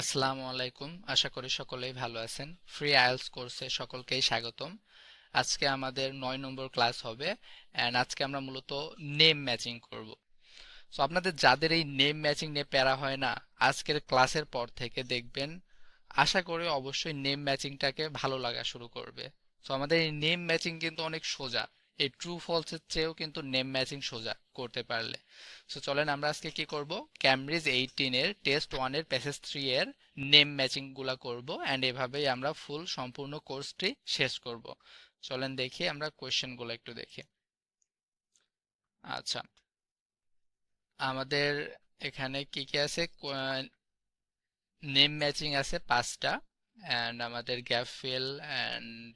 আসসালামু আলাইকুম। আশা করি সকলেই ভালো আছেন। ফ্রি আইএলস কোর্সে সকলকেই স্বাগতম। আজকে আমাদের নয় নম্বর ক্লাস হবে অ্যান্ড আজকে আমরা মূলত নেম ম্যাচিং করব। সো আপনাদের যাদের এই নেম ম্যাচিং নিয়ে প্যারা হয় না, আজকের ক্লাসের পর থেকে দেখবেন, আশা করি অবশ্যই নেম ম্যাচিংটাকে ভালো লাগা শুরু করবে। সো আমাদের এই নেম ম্যাচিং কিন্তু অনেক সোজা। এই ট্রু ফলসের চেয়েও কিন্তু নেম ম্যাচিং সোজা করতে পারলে। সো চলেন আমরা আজকে কি করব? ক্যামব্রিজ এইটিনের টেস্ট ওয়ানের প্যাসেজ থ্রি এর নেম ম্যাচিংগুলা করব অ্যান্ড এভাবেই আমরা ফুল সম্পূর্ণ কোর্সটি শেষ করব। চলেন দেখি আমরা কোয়েশ্চেনগুলো একটু দেখি। আচ্ছা আমাদের এখানে কি কি আছে? নেম ম্যাচিং আছে পাঁচটা। অ্যান্ড আমাদের gap fill and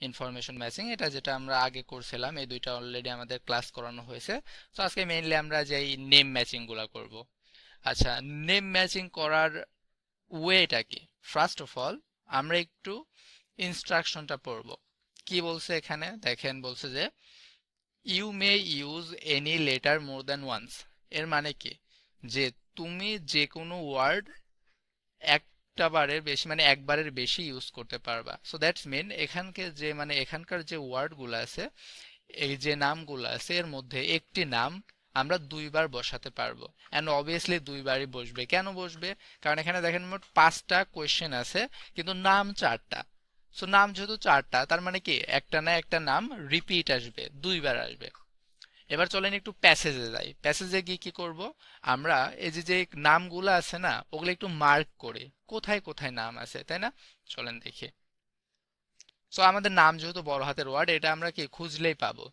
information matching এটা যেটা আমরা আগে করছিলাম, এই দুইটা অলরেডি আমাদের ক্লাস করানো হয়েছে। তো আজকে মেইনলি আমরা যে নেম ম্যাচিংগুলো করব। আচ্ছা নেম ম্যাচিং করার ওয়েটা কি? ফার্স্ট অফ অল আমরা একটু ইনস্ট্রাকশনটা পড়ব। কি বলছে এখানে? দেখেন, বলছে যে you may use any letter more than once এর মানে কি? যে তুমি যে কোনো ওয়ার্ড এক একটা বারের বেশি মানে একবারের বেশি ইউজ করতে পারবা। সো দ্যাটস মিন এখানকে যে মানে এখানকার যে ওয়ার্ডগুলো আছে, এই যে নামগুলো আছে, এর মধ্যে একটি নাম আমরা দুইবার বসাতে পারব। অ্যান্ড অবভিয়াসলি দুইবারই বসবে। কেন বসবে? কারণ এখানে দেখেন মোট পাঁচটা কোয়েশ্চেন আছে, কিন্তু নাম চারটা। সো নাম যেহেতু চারটা, তার মানে কি? একটা না একটা নাম রিপিট আসবে, দুইবার আসবে। এবার চলেন একটু প্যাসেজে যাই। প্যাসেজে গিয়ে কি করব? আমরা এই যে যে নামগুলো আছে না, ওগুলো একটু মার্ক করে, কোথায় কোথায় নাম আছে, তাই না? চলেন দেখি। সো আমাদের নাম যেহেতু বড় হাতের ওয়ার্ড এটা আমরা কি খুঁজলেই পাবো।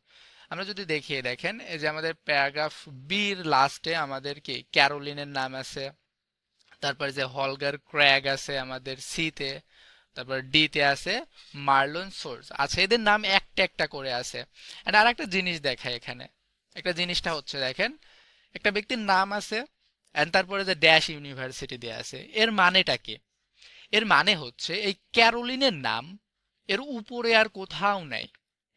আমরা যদি দেখিয়ে দেখেন, এই যে আমাদের প্যারাগ্রাফ বির লাস্টে আমাদের কি ক্যারোলিনের নাম আছে, তারপর যে হলগার ক্র্যাগ আছে আমাদের সিতে তারপর ডিতে আছে মার্লন সোর্স আচ্ছা এদের নাম একটা একটা করে আছে। আর একটা জিনিস দেখায় এখানে। একটা জিনিসটা হচ্ছে দেখেন, একটা ব্যক্তির নাম আছে এন্ড তারপরে যে ড্যাশ ইউনিভার্সিটি দেয়া আছে, এর মানেটা কি? এর মানে হচ্ছে এই ক্যারোলিনের নাম, এর উপরে আর কোথাও নাই।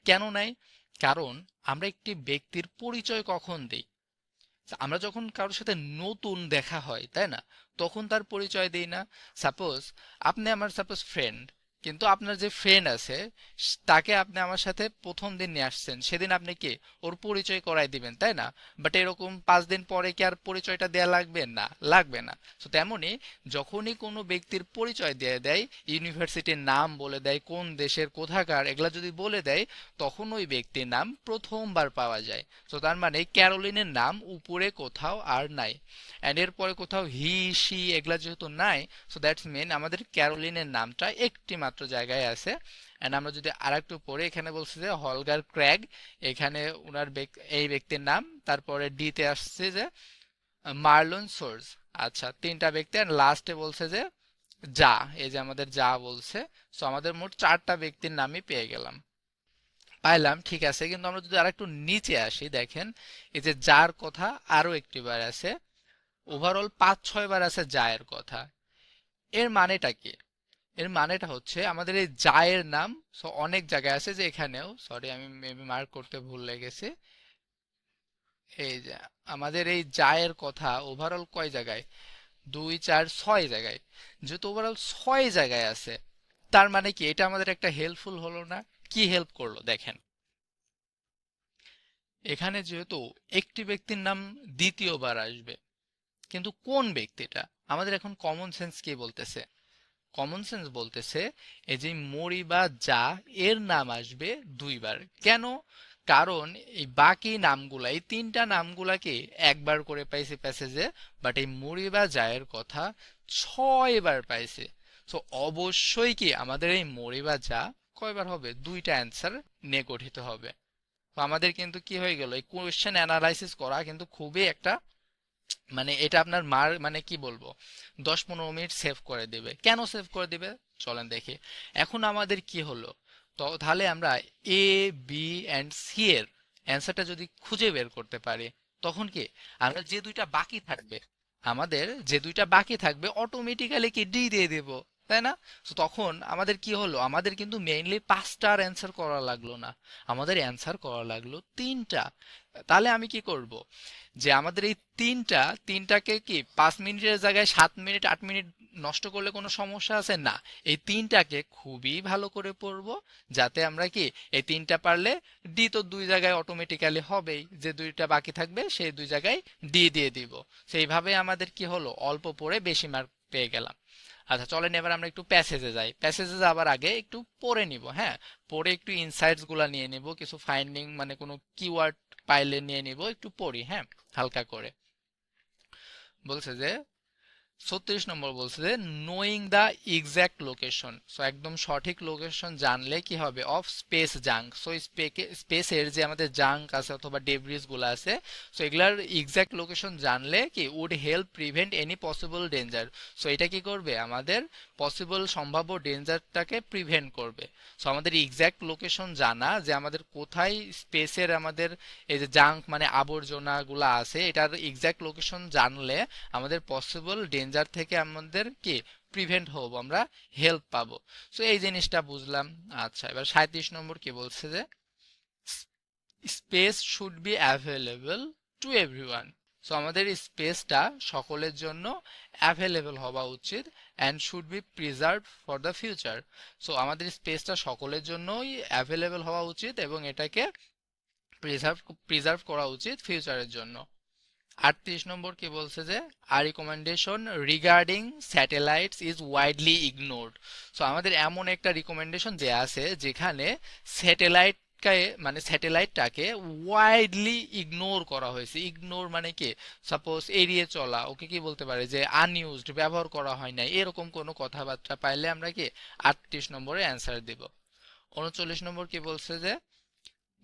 কেন নাই? কারণ আমরা একটি ব্যক্তির পরিচয় কখন দিই? আমরা যখন কারোর সাথে নতুন দেখা হয়, তাই না? তখন তার পরিচয় দিই না। সাপোজ আপনি আমার সাপোজ ফ্রেন্ড কিন্তু আপনার যে ফ্রেন্ড আছে তাকে আপনি আমার সাথে প্রথম দিন নিয়ে আসছেন। সেদিন আপনি কি? ওর পরিচয় করাই দিবেন, তাই না? বাট এরকম পাঁচ দিন পরে কি আর পরিচয়টা দেয়া লাগবে? না লাগবে না। তো তেমনই যখনই কোনো ব্যক্তির পরিচয় দিয়ে দেয় ইউনিভার্সিটির নাম বলে দেয়, কোন দেশের কোথাকার, এগুলা যদি বলে দেয়, তখন ওই ব্যক্তির নাম প্রথমবার পাওয়া যায়। তো তার মানে ক্যারোলিনের নাম উপরে কোথাও আর নাই। অ্যান্ড এরপরে কোথাও হি সি এগুলা যেহেতু নাই সো দ্যাটস মিন আমাদের ক্যারোলিনের নামটা একটি মাত্র জায়গায় আছে। এন্ড আমরা যদি আরেকটু পরে এখানে বলছে যে হলগার ক্র্যাগ, এখানে উনার এই ব্যক্তির নাম। তারপরে ডিতে আসছে যে মার্লন সোর্স। আচ্ছা তিনটা ব্যক্তি। আর লাস্টে বলছে যে যা এই যে আমাদের যা বলছে। সো আমাদের মোট চারটা ব্যক্তির নামই পেয়ে গেলাম। পাইলাম, ঠিক আছে। কিন্তু আমরা যদি আরেকটু নিচে আসি, দেখেন, এই যে যার কথা আরও একটি বার আছে। ওভারঅল পাঁচ ছয় বার আছে জায়ের কথা। এর মানেটা কি? এর মানেটা হচ্ছে আমাদের এই জায়ের নাম সো অনেক জায়গায় আছে যে এখানেও সরি আমি মেবি মার্ক করতে ভুল লেগেছে। এই যে, আমাদের এই জায়ের কথা ওভারঅল কয় জায়গায়? দুই, চার, ছয় জায়গায়। যেহেতু ওভারঅল ছয় জায়গায় আছে, তার মানে কি এটা আমাদের একটা হেল্পফুল হলো না? কি হেল্প করল? দেখেন। এখানে যেহেতু একটি ব্যক্তির নাম দ্বিতীয়বার আসবে, কিন্তু কোন ব্যক্তিটা? আমাদের এখন কমন সেন্স কি বলতেছে। কমন সেন্স বলতেছে, এই যে মরি বা যা, এর নাম আসবে দুইবার। কেন? কারণ এই বাকি নামগুলা, এই তিনটা নামগুলাকে একবার করে পাইছে প্যাসেজে বাট এই মরি বা জায়ের কথা ছয়বার পাইছে। তো অবশ্যই কি আমাদের এই মরি বা যা কয়বার হবে? দুইটা অ্যান্সার নিয়ে গঠিত হবে। তো আমাদের কিন্তু কি হয়ে গেল? এই কোয়েশ্চেন অ্যানালাইসিস করা কিন্তু খুবই একটা মানে এটা আপনার মার মানে কি বলব, দশ পনেরো মিনিট সেভ করে দেবে। কেন সেভ করে দেবে? চলেন দেখে। এখন আমাদের কি হলো? তো তাহলে আমরা এ বি অ্যান্ড সি এর অ্যান্সারটা যদি খুঁজে বের করতে পারি, তখন কি আমরা যে দুইটা বাকি থাকবে, আমাদের যে দুইটা বাকি থাকবে অটোমেটিক্যালি কি ডি দিয়ে দেব? তাই না? তো তখন আমাদের কি হলো? আমাদের কিন্তু মেইনলি পাঁচটার অ্যান্সার করা লাগল না। আমাদের অ্যান্সার করা লাগল তিনটা। তাহলে আমি কি করব? যে আমাদের এই তিনটা, তিনটাকে কি পাঁচ মিনিটের জায়গায় সাত মিনিট, আট মিনিট নষ্ট করলে কোনো সমস্যা আছে? না। এই তিনটাকে খুবই ভালো করে পড়ব, যাতে আমরা কি এই তিনটা পারলে ডি তো দুই জায়গায় অটোমেটিক্যালি হবেই। যে দুইটা বাকি থাকবে, সেই দুই জায়গায় ডি দিয়ে দিব। সেইভাবে আমাদের কি হলো? অল্প পড়ে বেশি মার্ক পেয়ে গেলাম। আচ্ছা চলেন এবার আমরা একটু প্যাসেজে যাই। প্যাসেজে যাওয়ার আগে একটু পড়ে নিব হ্যাঁ? পড়ে একটু ইনসাইটসগুলা নিয়ে নিব, কিছু ফাইন্ডিং মানে কোনো কিওয়ার্ড পাইলে নিয়ে নিব, একটু পড়ি হ্যাঁ? হালকা করে। বলছে যে ছত্রিশ নম্বর বলছে যে knowing the exact location so একদম সঠিক লোকেশন জানলে কি হবে? অফ স্পেস জাঙ্ক সো স্পেসের যে আমাদের জাঙ্ক আছে অথবা ডেব্রিজগুলো আছে সো এগুলার এক্স্যাক্ট লোকেশন জানলে কি would help prevent any possible danger so এটা কি করবে? আমাদের পসিবল সম্ভাব্য ডেঞ্জারটাকে প্রিভেন্ট করবে। সো আমাদের এক্স্যাক্ট লোকেশন জানা যে আমাদের কোথায় স্পেসের আমাদের এই যে জাঙ্ক মানে আবর্জনাগুলো আছে, এটার এক্স্যাক্ট লোকেশন জানলে আমাদের পসিবল ডেঞ্জার থেকে আমাদের কি প্রিভেন্ট হব, আমরা হেল্প পাবো। সো এই জিনিসটা বুঝলাম। আচ্ছা এবার সাঁত্রিশ নম্বর কি বলছে যে space should be available to everyone so আমাদের স্পেসটা সকলের জন্য অ্যাভেলেবল হওয়া উচিত and should be preserve for the future so আমাদের স্পেসটা সকলের জন্যই অ্যাভেলেবল হওয়া উচিত এবং এটাকে প্রিজার্ভ প্রিজার্ভ করা উচিত ফিউচারের জন্য। আটত্রিশ নম্বর কি বলছে যে our recommendation regarding satellites is widely ignored so আমাদের এমন একটা রিকমেন্ডেশন যে আছে যেখানে স্যাটেলাইট মানে স্যাটেলাইটটাকে ওয়াইডলি ইগনোর করা হয়েছে। ইগনোর মানে কি? সাপোজ এড়িয়ে চলা, ওকে কি বলতে পারে যে আনইউজড ব্যবহার করা হয় না এরকম কোনো কথাবার্তা পাইলে আমরা কি আটত্রিশ নম্বরে অ্যান্সার দিব। উনচল্লিশ নম্বর কি বলছে যে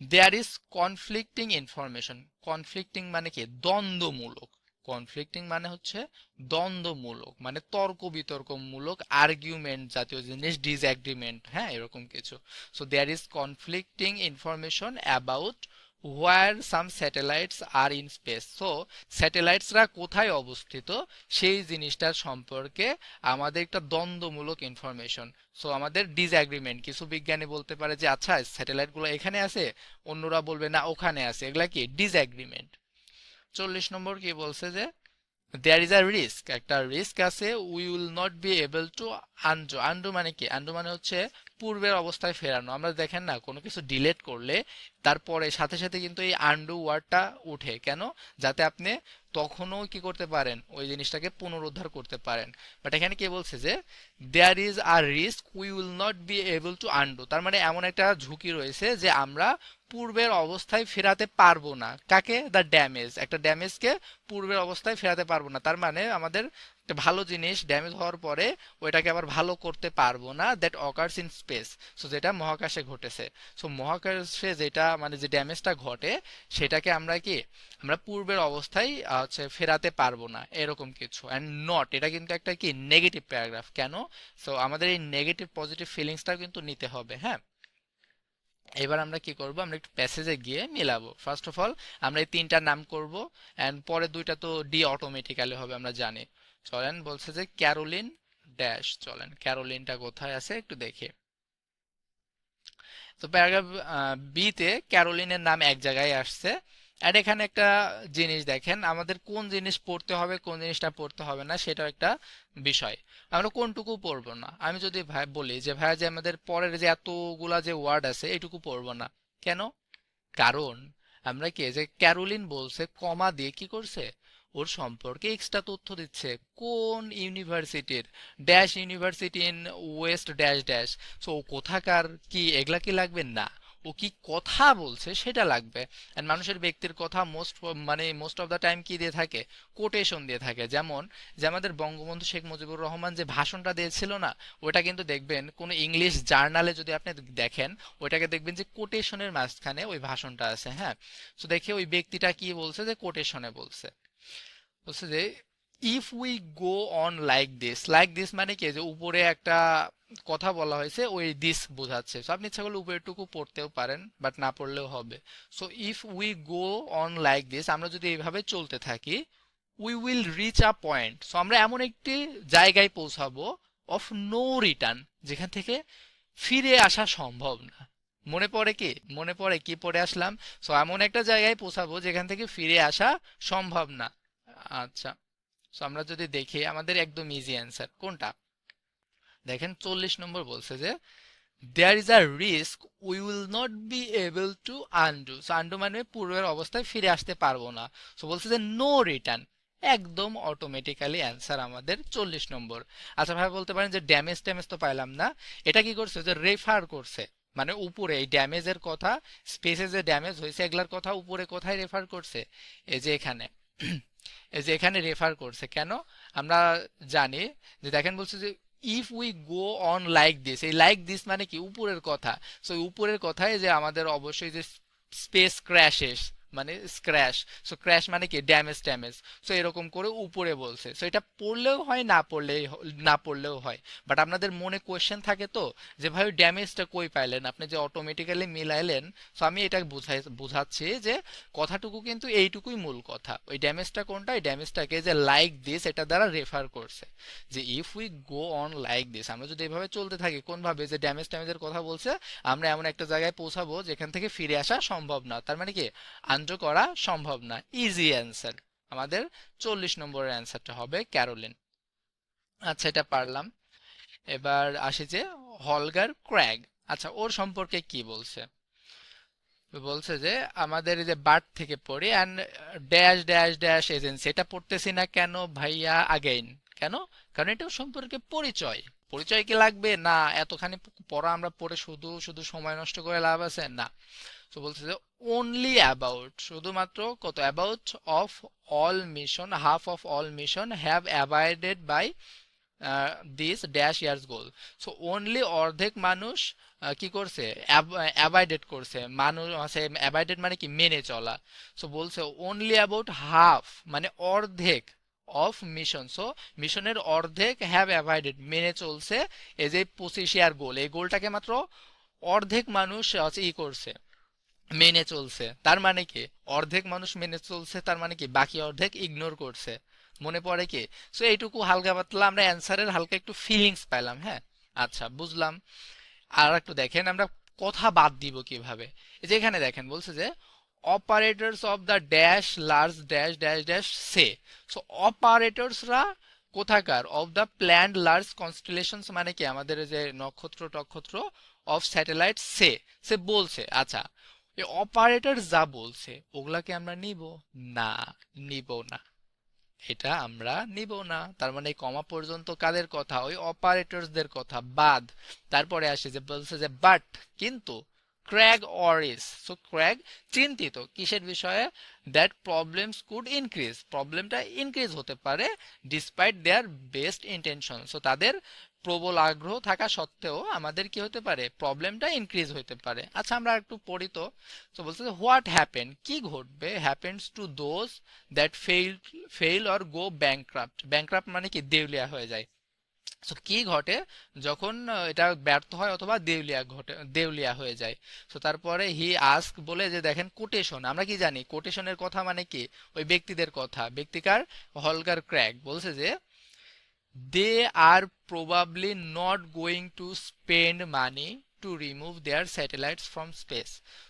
there is conflicting information conflicting মানে কি? দ্বন্দ্বমূলক। কনফ্লিক্টিং মানে হচ্ছে দ্বন্দ্বমূলক মানে তর্ক বিতর্কমূলক আর্গুমেন্ট জাতীয় জিনিস ডিসঅ্যাগ্রিমেন্ট হ্যাঁ এরকম কিছু। So there is conflicting information about where some satellites are in space so স্যাটেলাইটসরা কোথায় অবস্থিত? সেই জিনিসটার সম্পর্কে আমাদের একটা দ্বন্দ্বমূলক ইনফরমেশন সো আমাদের ডিসঅ্যাগ্রিমেন্ট কিছু বিজ্ঞানী বলতে পারে যে আচ্ছা স্যাটেলাইটগুলো এখানে আছে? অন্যরা বলবে, না, ওখানে আছে। এগুলা কি? ডিসঅ্যাগ্রিমেন্ট চল্লিশ নম্বর কি বলছে যে দেয়ার ইজ আ রিস্ক একটা রিস্ক আছে we will not be able to undo undo মানে কি? আন্ডু মানে হচ্ছে পূর্বের অবস্থায় ফেরানো। আমরা দেখেন না, কোনো কিছু ডিলেট করলে তারপরে সাথে সাথে কিন্তু এই আন্ডু ওয়ার্ডটা উঠে। কেন? যাতে আপনি তখনও কি করতে পারেন, ওই জিনিসটাকে পুনরুদ্ধার করতে পারেন। বাট এখানে কে বলছে যে there is a risk we will not be able to undo তার মানে এমন একটা ঝুঁকি রয়েছে যে আমরা পূর্বের অবস্থায় ফেরাতে পারব না। কাকে? দ্য ড্যামেজ একটা ড্যামেজকে পূর্বের অবস্থায় ফেরাতে পারব না। তার মানে আমাদের ভালো জিনিস ড্যামেজ হওয়ার পরে ওইটাকে আবার ভালো করতে পারব না that occurs in space so যেটা মহাকাশে ঘটেছে। সো মহাকাশে যেটা মানে যে ড্যামেজটা ঘটে, সেটাকে আমরা কি, আমরা পূর্বের অবস্থায় হচ্ছে ফেরাতে পারব না, এরকম কিছু। অ্যান্ড নট এটা কিন্তু একটা কি নেগেটিভ প্যারাগ্রাফ কেন? সো আমাদের এই নেগেটিভ পজিটিভ ফিলিংসটাও কিন্তু নিতে হবে হ্যাঁ? এবার আমরা কি করব, আমরা একটু প্যাসেজে গিয়ে মিলাবো। ফার্স্ট অফ অল আমরা এই তিনটার নাম করব অ্যান্ড পরে দুইটা তো ডি অটোমেটিক্যালি হবে, আমরা জানি। চলেন, বলছে যে ক্যারোলিন ড্যাশ চলেন। ক্যারোলিনটা কোথায় আছে একটু দেখি। তো প্যারাগ্রাফ বিতে ক্যারোলিনের নাম এক জায়গায় আসছে। আর এখানে একটা জিনিস দেখেন, আমাদের কোন জিনিস পড়তে হবে, কোন জিনিসটা পড়তে হবে না সেটা একটা বিষয়। আমরা কোনটুকু পড়ব না? আমি যদি ভাই বলি যে, ভাইয়া, যে আমাদের পরের যে এতগুলা যে ওয়ার্ড আছে, এটুকু পড়ব না। কেন? কারণ, আমরা কি যে ক্যারোলিন বলছে, কমা দিয়ে কি করছে? ওর সম্পর্কে এক্সট্রা তথ্য দিচ্ছে। কোন ইউনিভার্সিটির dash university in west dash dash so ও কোথাকার, কি, এগুলা কি লাগবে? না। ও কি কথা বলছে, সেটা লাগবে। অ্যান্ড মানুষের ব্যক্তির কথা মোস্ট মানে মোস্ট অফ দ্য টাইম কি দিয়ে থাকে? কোটেশন দিয়ে থাকে। যেমন, যে আমাদের বঙ্গবন্ধু শেখ মুজিবুর রহমান যে ভাষণটা দিয়েছিল না, ওটা কিন্তু দেখবেন কোনো ইংলিশ জার্নালে যদি আপনি দেখেন, ওইটাকে দেখবেন যে কোটেশনের মাঝখানে ওই ভাষণটা আছে হ্যাঁ? তো দেখে ওই ব্যক্তিটা কি বলছে যে কোটেশনে বলছে। বলছে যে if we go on like this like this মানে কি? যে উপরে একটা কথা বলা হয়েছে, ওই দিস বোঝাচ্ছে। সো আপনি ইচ্ছা করলে উপরেরটুকু পড়তেও পারেন বাট না পড়লেও হবে। So if we go on like this আমরা যদি এইভাবে চলতে থাকি we will reach a point so আমরা এমন একটি জায়গায় পৌঁছাবো অফ নো রিটার্ন যেখান থেকে ফিরে আসা সম্ভব না। মনে পড়ে কি? মনে পড়ে কি পড়ে আসলাম? সো এমন একটা জায়গায় পৌঁছাবো যেখান থেকে ফিরে আসা সম্ভব না। আচ্ছা সো আমরা যদি দেখি, আমাদের একদম ইজি অ্যান্সার কোনটা? দেখেন চল্লিশ নম্বর বলছে যে there is a risk we will not be able to undo so undo মানে পূর্বের অবস্থায় ফিরে আসতে পারব না। সো বলছে যে নো রিটার্ন একদম অটোমেটিক্যালি অ্যান্সার আমাদের চল্লিশ নম্বর। আচ্ছা ভাই, বলতে পারেন যে ড্যামেজ ট্যামেজ তো পাইলাম না। এটা কি করছে? যে রেফার করছে। মানে উপরে, এই ড্যামেজের কথা স্পেসে যে ড্যামেজ হয়েছে, এগুলার কথা উপরে কোথায় রেফার করছে? এই যে এখানে। এই যে এখানে রেফার করছে, কেন? আমরা জানি যে দেখেন বলছে যে if we go on like this এই লাইক দিস মানে কি? উপরের কথা। সো উপরের কথায় যে আমাদের অবশ্যই যে স্পেস ক্র্যাশেস মানে স্ক্র্যাশ সো ক্র্যাশ মানে কি? ড্যামেজ ট্যামেজ সো এরকম করে উপরে বলছে। সো এটা পড়লেও হয়, না পড়লেই না পড়লেও হয়। বাট আপনাদের মনে কোয়েশ্চেন থাকে তো, যে ভাই ড্যামেজটা কই পাইলেন? আপনি যে অটোমেটিক্যালি মিলাইলেন সো আমি এটা বুঝাই, বুঝাচ্ছি যে কথাটুকু কিন্তু এইটুকুই মূল কথা। ওই ড্যামেজটা কোনটা? এই ড্যামেজটাকে যে লাইক দিস এটা দ্বারা রেফার করছে। যে if we go on like this আমরা যদি এভাবে চলতে থাকি, কোনভাবে যে ড্যামেজ ট্যামেজের কথা বলছে, আমরা এমন একটা জায়গায় পৌঁছাবো যেখান থেকে ফিরে আসা সম্ভব না। তার মানে কি? আন্ডার করা সম্ভব না। ইজি অ্যান্সার আমাদের চল্লিশ নম্বরের অ্যান্সারটা হবে ক্যারোলিন আচ্ছা এটা পারলাম। এবার আসি যে হলগার ক্র্যাগ আচ্ছা ওর সম্পর্কে কি বলছে? বলছে যে, আমাদের যে বার্ট থেকে পড়ি and dash dash dash agency এটা পড়তেছি না কেন ভাইয়া? আগেইন কেন? কারণ এটা সম্পর্কে পরিচয়। পরিচয় কি লাগবে? না, এতখানি পড়া আমরা পড়ে শুধু শুধু সময় নষ্ট করে লাভ আছে? না। বলছে যে অনলি অ্যাবাউট শুধুমাত্র কত? About of all mission half of all mission have avoided by this dash years goal so only অর্ধেক মানুষ কি করছে? অ্যাভয়েডেড করছে। মানুষ আছে অ্যাভয়েডেড মানে কি? মেনে চলা। সো বলছে অনলি অ্যাবাউট হাফ মানে অর্ধেক অফ মিশন সো মিশনের অর্ধেক হ্যাভ অ্যাভয়েডেড মেনে চলছে এই যে পঁচিশ ইয়ার গোল এই গোলটাকে মাত্র অর্ধেক মানুষ ই করছে। মেনে চলছে। তার মানে কি? অর্ধেক মানুষ মেনে চলছে, তার মানে কি? বাকি অর্ধেক ইগনোর করছে। মনে পড়ে কি? সো এইটুকু হালকা পাতলা আমরা অ্যান্সারের হালকা একটু ফিলিংস পাইলাম হ্যাঁ? আচ্ছা বুঝলাম। আর একটু দেখেন, আমরা কথা বাদ দিব কীভাবে? এই যে এখানে দেখেন, বলছে যে operators of the dash large dash dash dash say so অপারেটরসরা কোথাকার? Of the planned large constellations মানে কি? আমাদের যে নক্ষত্র, টক্ষত্র অফ স্যাটেলাইট সে সে বলছে আচ্ছা অপারেটর যা বলছে, ওগুলাকে আমরা নিব? না নিব না। এটা আমরা নিব না। তার মানে এই কমা পর্যন্ত কাদের কথা? ওই অপারেটরসদের কথা। বাদ। তারপরে আসে যে বলছে যে বাট কিন্তু ক্র্যাগ অরিস সো ক্র্যাগ চিন্তিত কিসের বিষয়ে? দ্যাট প্রবলেমস কুড ইনক্রিজ প্রবলেমটা ইনক্রিজ হতে পারে despite their best intention so তাদের প্রবল আগ্রহ থাকা সত্ত্বেও আমাদের কি হতে পারে? প্রবলেমটা ইনক্রিজ হতে পারে। আচ্ছা আমরা একটু পড়ি তো। তো বলছে হোয়াট হ্যাপেন কি ঘটবে? Happens to those that fail fail or go bankrupt bankrupt মানে কি? দেউলিয়া হয়ে যায়। সো কি ঘটে? যখন এটা ব্যর্থ হয় অথবা দেউলিয়া ঘটে, দেউলিয়া হয়ে যায়। সো তারপরে হি আস্ক বলে যে, দেখেন কোটেশন আমরা কি জানি? কোটেশনের কথা মানে কি? ওই ব্যক্তিদের কথা। ব্যক্তিকার হলকার ক্র্যাক বলছে যে they are probably not going to spend money to remove their satellites from space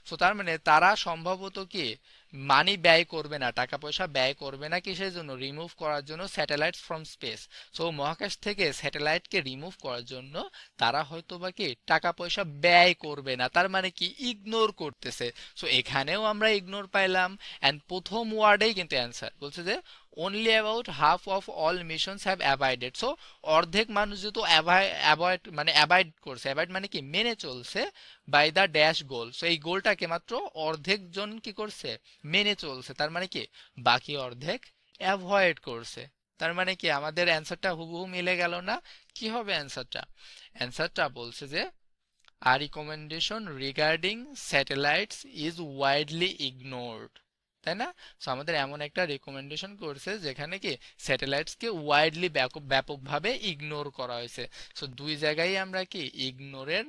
so তার মানে তারা সম্ভবত কি? মানি ব্যয় করবে না, টাকা পয়সা ব্যয় করবে না কিসের জন্য? রিমুভ করার জন্য স্যাটেলাইটস ফ্রম স্পেস সো মহাকাশ থেকে স্যাটেলাইটকে রিমুভ করার জন্য তারা হয়তো বা কি? টাকা পয়সা ব্যয় করবে না, তার মানে কি? ইগনোর করতেছে। সো এখানেও আমরা ইগনোর পাইলাম। অ্যান্ড প্রথম ওয়ার্ডেই কিন্তু অ্যান্সার বলছে যে only about half of all missions have avoided so অর্ধেক মানুষ যেহেতু অ্যাভয়েড মানে অ্যাভয়েড করছে অ্যাভয়েড মানে কি? মেনে চলছে by the dash goal so এই গোলটাকে মাত্র অর্ধেক জন কি করছে? মেনে চলছে। তার মানে কি? বাকি অর্ধেক অ্যাভয়েড করছে। তার মানে কি? আমাদের অ্যান্সারটা হুবহু মিলে গেল না? কি হবে অ্যান্সারটা অ্যান্সারটা বলছে যে our recommendation regarding satellites is widely ignored তাই না? সো আমাদের এমন একটা রেকমেন্ডেশন করছে যেখানে কি স্যাটেলাইটসকে ওয়াইডলি ব্যাপকভাবে ইগনোর করা হয়েছে। সো দুই জায়গায় আমরা কি ইগনোরের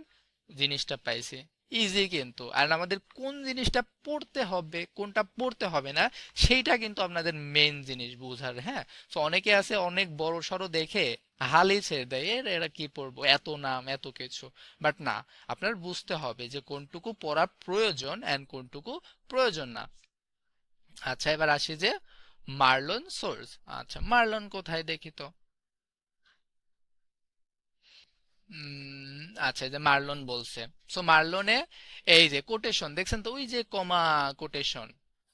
জিনিসটা পাইছি। ইজি কিন্তু। আর আমাদের কোন জিনিসটা পড়তে হবে, কোনটা পড়তে হবে না, সেইটা কিন্তু আপনাদের মেন জিনিস বুঝার হ্যাঁ? তো অনেকে আছে অনেক বড় সড়ো দেখে হালি ছেড়ে দেয়, এর, এরা কি পড়ব? এত নাম, এত কিছু। বাট না, আপনার বুঝতে হবে যে কোনটুকু পড়া প্রয়োজন অ্যান্ড কোনটুকু প্রয়োজন না। আচ্ছা এবার আসি যে মার্লন সোর্স। আচ্ছা মার্লন কোথায় দেখি তো? আচ্ছা যে মার্লন বলছে। সো মার্লনে এই যে কোটেশন, দেখছেন তো, ওই যে কমা কোটেশন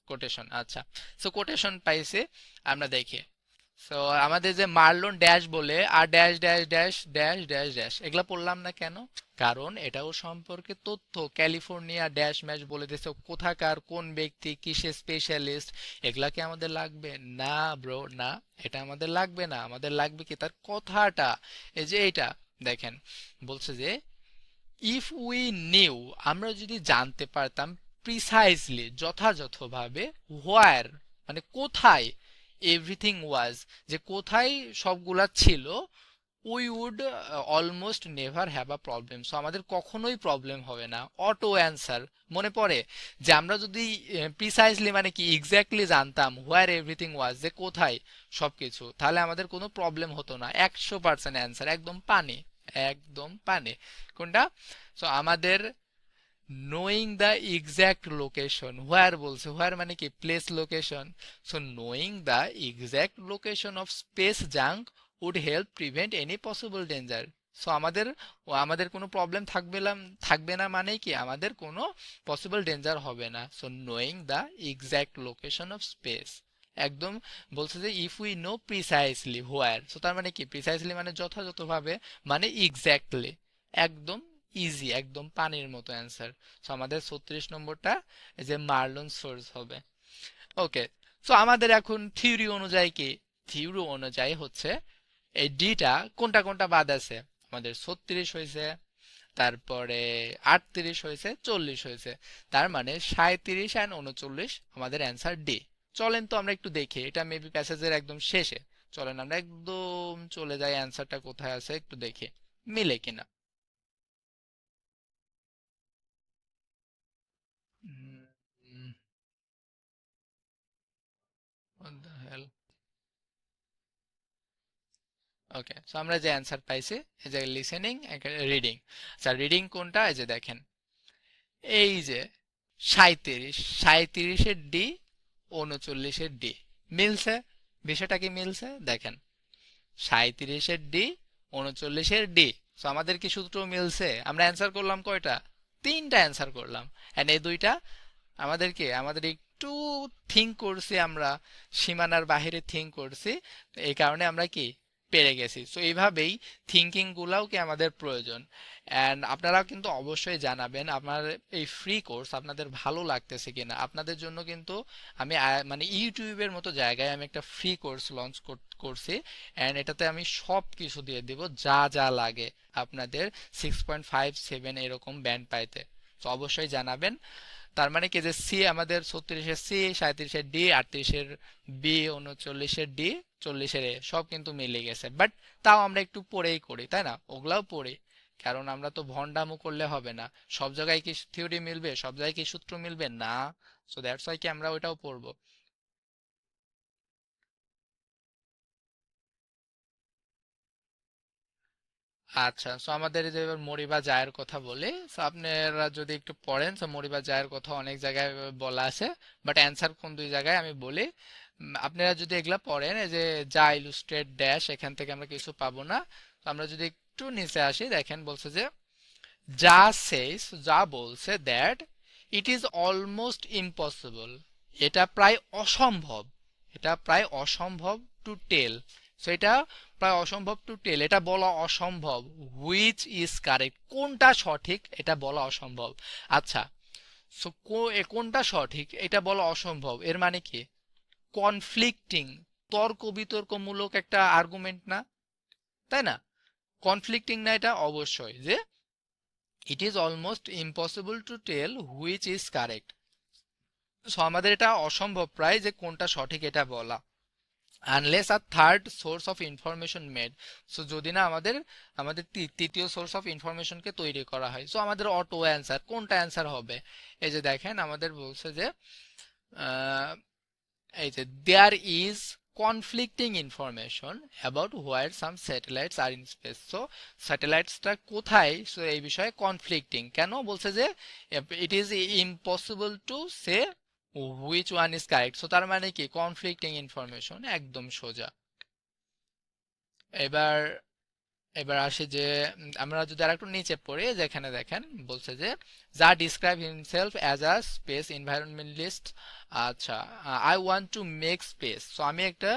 কোটেশন আচ্ছা। সো কোটেশন পাইছে, আমরা দেখি। সো আমাদের যে মার্লন ড্যাশ বলে, আর dash dash dash dash dash dash এগুলা পড়লাম না কেন? কারণ এটাও সম্পর্কে তথ্য। ক্যালিফোর্নিয়া ড্যাশ ম্যাচ বলে দিয়েছে, কোথাকার, কোন ব্যক্তি কিসে স্পেশালিস্ট এগুলা কি আমাদের লাগবে? না ব্রো না। এটা আমাদের লাগবে না। আমাদের লাগবে কি? তার কথাটা। এই যে এইটা, দেখেন, বলছে যে ইফ উই নিউ আমরা যদি জানতে পারতাম প্রিসাইজলি যথাযথভাবে হোয়ার মানে কোথায় এভরিথিং ওয়াজ যে কোথায় সবগুলা ছিল we would almost never have a problem so আমাদের কখনোই প্রবলেম হবে না। অটো অ্যান্সার মনে পড়ে? যে আমরা যদি প্রিসাইজলি মানে কি এক্স্যাক্টলি জানতাম হোয়ার এভরিথিং ওয়াজ যে কোথায় সবকিছু, তাহলে আমাদের কোনো প্রবলেম হতো না। একশো পার্সেন্ট অ্যান্সার একদম পানি একদম পানি। কোনটা? সো আমাদের knowing the exact location where বলছে হোয়ার মানে কি? Place location so knowing the exact location of space junk would help prevent any possible danger so আমাদের আমাদের কোনো প্রবলেম থাকবে থাকবে না মানে কি? আমাদের কোনো পসিবল ডেঞ্জার হবে না। So knowing the exact location of space একদম বলছে যে if we know precisely where so তার মানে কি? প্রিসাইসলি মানে যথাযথভাবে মানে এক্স্যাক্টলি একদম ইজি একদম পানির মতো অ্যান্সার সো আমাদের ছত্রিশ নম্বরটা যে মার্লন সোর্স হবে। ওকে সো আমাদের এখন থিওরি অনুযায়ী কি? থিওরি অনুযায়ী হচ্ছে এই ডিটা কোনটা কোনটা বাদ আছে? আমাদের ছত্রিশ হয়েছে, তারপরে আটত্রিশ হয়েছে, চল্লিশ হয়েছে। তার মানে সাঁত্রিশ অ্যান্ড উনচল্লিশ আমাদের অ্যান্সার ডি চলেন তো আমরা একটু দেখি, এটা মেবি প্যাসেজের একদম শেষে। চলেন আমরা একদম চলে যাই অ্যান্সারটা কোথায় আছে, একটু দেখি। মিলে কিনা। What the hell? Okay so আমরা যে অ্যান্সার পাইছি, এই যে লিসেনিং রিডিং আচ্ছা রিডিং কোনটা? এই যে দেখেন। এই যে সাঁইত্রিশ, সাঁইত্রিশের ডি উনচল্লিশের ডি মিলছে? বিষয়টা কি মিলছে? দেখেন। সাঁইত্রিশের ডি উনচল্লিশের ডি সো আমাদের কি সূত্র মিলছে? আমরা অ্যান্সার করলাম কয়টা? তিনটা অ্যান্সার করলাম। এন্ড এই দুইটা, আমাদের কি? আমাদের একটু থিঙ্ক করছি আমরা, সীমানার বাহিরে থিঙ্ক করছি, এই কারণে আমরা কি পেরে গেছি। সো এইভাবেই থিঙ্কিং গুলাও কি আমাদের প্রয়োজন। অ্যান্ড আপনারা কিন্তু অবশ্যই জানাবেন, আপনার এই ফ্রি কোর্স আপনাদের ভালো লাগতেছে কিনা। আপনাদের জন্য কিন্তু আমি মানে ইউটিউবের মতো জায়গায় আমি একটা ফ্রি কোর্স লঞ্চ করছি। অ্যান্ড এটাতে আমি সব কিছু দিয়ে দিব, যা যা লাগে আপনাদের সিক্স পয়েন্ট ফাইভ সেভেন এরকম ব্যান্ড পাইতে। তো অবশ্যই জানাবেন। তার মানে কি যে সি আমাদের ছত্রিশের সি সাঁত্রিশের ডি আটত্রিশের বি উনচল্লিশের ডি চল্লিশের এ সব কিন্তু মিলে গেছে। বাট তাও আমরা একটু পড়েই করি, তাই না? ওগুলাও পড়ি। কারণ আমরা তো ভন্ডামো করলে হবে না। সব জায়গায় কি থিওরি মিলবে? সব জায়গায় কি সূত্র মিলবে? না। সো দ্যাটস ওয়াই কি আমরা ওইটাও পড়ব। আচ্ছা সো আমাদের যে এবার মরিবা জায়ের কথা বলি সো আপনারা যদি একটু পড়েন সো মরিবা জায়ের কথা অনেক জায়গায় বলা আছে বাট অ্যান্সার কোন দুই জায়গায় আমি বলি। আপনারা যদি এগুলা পড়েন, এই যে যা ইলুস্ট্রেট ড্যাশ এখান থেকে আমরা কিছু পাবো না। তো আমরা যদি একটু নিচে আসি, দেখেন বলছে যে, যা সেস যা বলছে that it is almost impossible এটা প্রায় অসম্ভব। এটা প্রায় অসম্ভব টু টেল সো এটা প্রায় অসম্ভব টু টেল এটা বলা অসম্ভব হুইচ ইজ কারেক্ট কোনটা সঠিক এটা বলা অসম্ভব। আচ্ছা সো কোনটা সঠিক এটা বলা অসম্ভব, এর মানে কি? কনফ্লিক্টিং তর্ক বিতর্কমূলক একটা আর্গুমেন্ট না? তাই না? কনফ্লিক্টিং না এটা? অবশ্যই, যে it is almost impossible to tell which is correct so আমাদের এটা অসম্ভব প্রায় যে কোনটা সঠিক এটা বলা। Unless a third source of information made so যদি না আমাদের আমাদের তৃতীয় সোর্স অফ ইনফরমেশনকে তৈরি করা হয় সো আমাদের অটো অ্যান্সার কোনটা অ্যান্সার হবে? এই যে দেখেন, আমাদের বলছে যে এই যে there is conflicting information about where some satellites are in space so স্যাটেলাইটসটা কোথায়? সো এই বিষয়ে কনফ্লিক্টিং কেন? বলছে যে it is impossible to say which one is correct so তার মানে কি? কনফ্লিক্টিং ইনফরমেশন একদম সোজা। এবার এবার আসে যে, আমরা যদি আরেকটু নিচে পড়ি, যেখানে দেখেন, বলছে যে, যা describe himself as a space environmentalist আচ্ছা I want to make space so আমি একটা,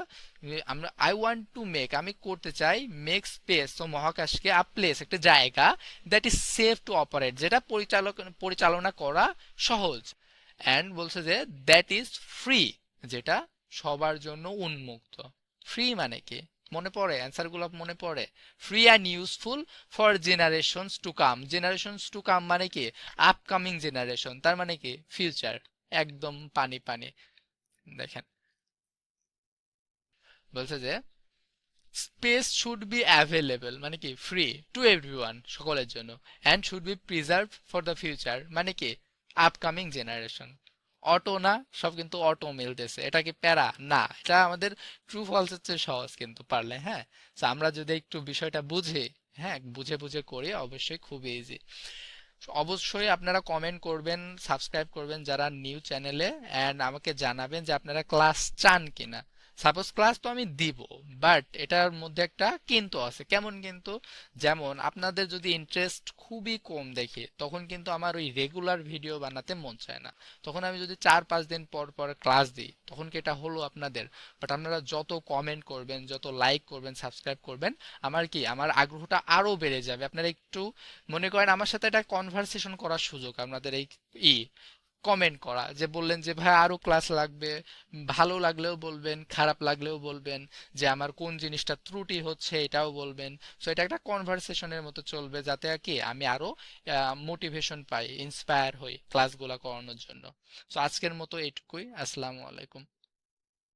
আমরা আই ওয়ান্ট টু মেক আমি করতে চাই মেক স্পেস সো মহাকাশকে আ প্লেস একটা জায়গা that is safe to operate যেটা পরিচালক, পরিচালনা করা সহজ। অ্যান্ড বলছে যে দ্যাট ইজ ফ্রি যেটা সবার জন্য উন্মুক্ত। ফ্রি মানে কি? মনে পড়ে? অ্যান্সারগুলো মনে পড়ে? Free and useful for generations to come generations to come মানে কি? আপকামিং জেনারেশন তার মানে কি? ফিউচার একদম পানি পানি। দেখেন। বলছে যে স্পেস শুড বি অ্যাভেলেবল মানে কি? ফ্রি টু এভরিওয়ান সকলের জন্য। And should be preserve for the future মানে কি? আপকামিং জেনারেশন অটো না, সব কিন্তু অটো মিলতেছে এটা কি প্যারা? না, এটা আমাদের ট্রু ফলস হচ্ছে সহজ কিন্তু পারলে হ্যাঁ? আমরা যদি একটু বিষয়টা বুঝে হ্যাঁ বুঝে বুঝে করি, অবশ্যই খুব ইজি অবশ্যই আপনারা কমেন্ট করবেন সাবস্ক্রাইব করবেন যারা নিউ চ্যানেলে অ্যান্ড আমাকে জানাবেন যে আপনারা ক্লাস চান কিনা। সাপোজ ক্লাস তো আমি দিব বাট এটার মধ্যে একটা কিন্তু আছে। কেমন কিন্তু? যেমন আপনাদের যদি ইন্টারেস্ট খুবই কম দেখে, তখন কিন্তু আমার ওই রেগুলার ভিডিও বানাতে মন চায় না। তখন আমি যদি চার পাঁচ দিন পর পর ক্লাস দিই, তখন কি এটা হলো আপনাদের? বাট আপনারা যত কমেন্ট করবেন, যত লাইক করবেন সাবস্ক্রাইব করবেন, আমার কি, আমার আগ্রহটা আরও বেড়ে যাবে। আপনারা একটু মনে করেন আমার সাথে একটা কনভারসেশন করার সুযোগ, আপনাদের এই ই কমেন্ট করা, যে বললেন যে, ভাই আরও ক্লাস লাগবে, ভালো লাগলেও বলবেন, খারাপ লাগলেও বলবেন, যে আমার কোন জিনিসটা ত্রুটি হচ্ছে এটাও বলবেন। সো এটা একটা কনভারসেশনের মতো চলবে, যাতে কি আমি আরও মোটিভেশন পাই ইন্সপায়ার হই ক্লাসগুলো করানোর জন্য। সো আজকের মতো এটুকুই আসসালামু আলাইকুম।